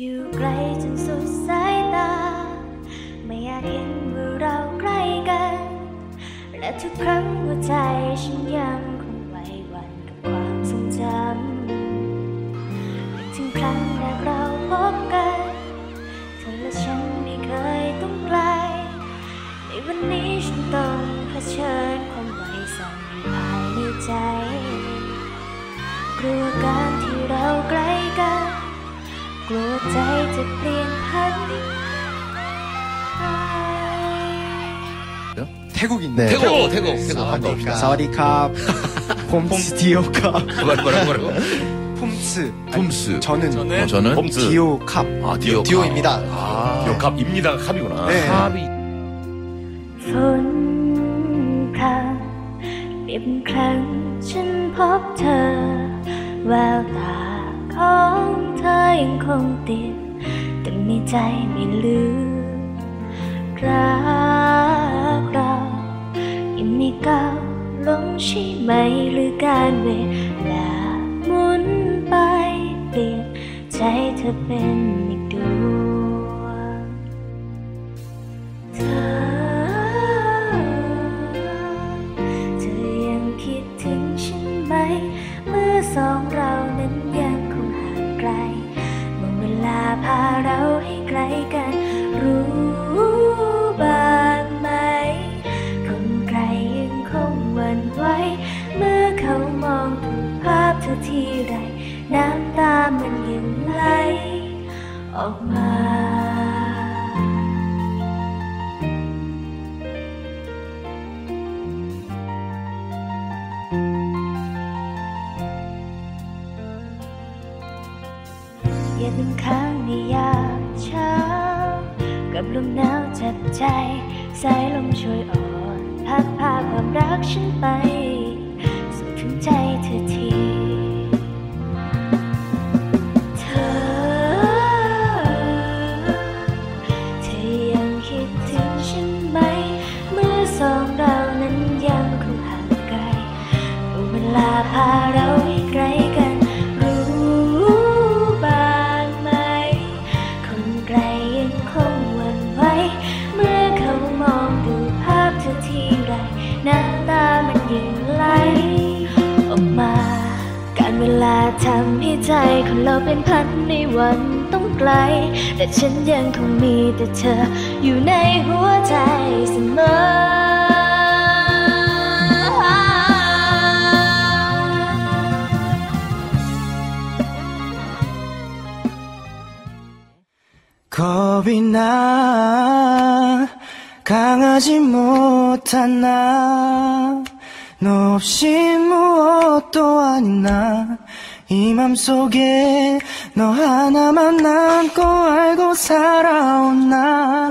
อยู่ไกลจนสุดสายตา ไม่อยากเห็นว่าเราใกล้กัน และทุกครั้งหัวใจฉันยัง กลัวใจจะเปลี่ยนพันไป 태국인데. 태국, 태국, 태국, 태국 사와디카. 한번 봅시다. 사와디캅. 폼츠 디오캅. 뭐라, 뭐라, 뭐라고? 폼츠. 아니, 폼스. 저는 저는 어, 저는? 폼스. 디오캅. 아, 디오. 디오입니다. 아, 디오 갑입니다. 갑이구나. 네. 갑이. ฝนพรำเปรียบเป็นครั้งฉันพบเธอ แววตาของเธ อยังคงติดแต่ในใจไม่ลืมรักเรายังไม่ก้าวลงใช่ไหมหรือการเวลาหมุนไปเปลี่ยนใจเธอเป็นอีกดวงเธอเธอยังคิดถึงฉันไหมเมื่อสองเรา ทีไร น้ำตามันยังไหลออกมาอย่าลืมค้างในยามเช้า กับลมหนาวจับใจ สายลมช่วยอ่อน พัดพาความรักฉันไป ออกมา การเวลาทำให้ใจของเราเป็นพันในวันต้องไกล แต่ฉันยังคงมีแต่เธออยู่ในหัวใจเสมอ 겁이 나 강하지 못한 나 너 없이 무엇도 아닌 나 이 맘속에 너 하나만 남고 알고 살아온 나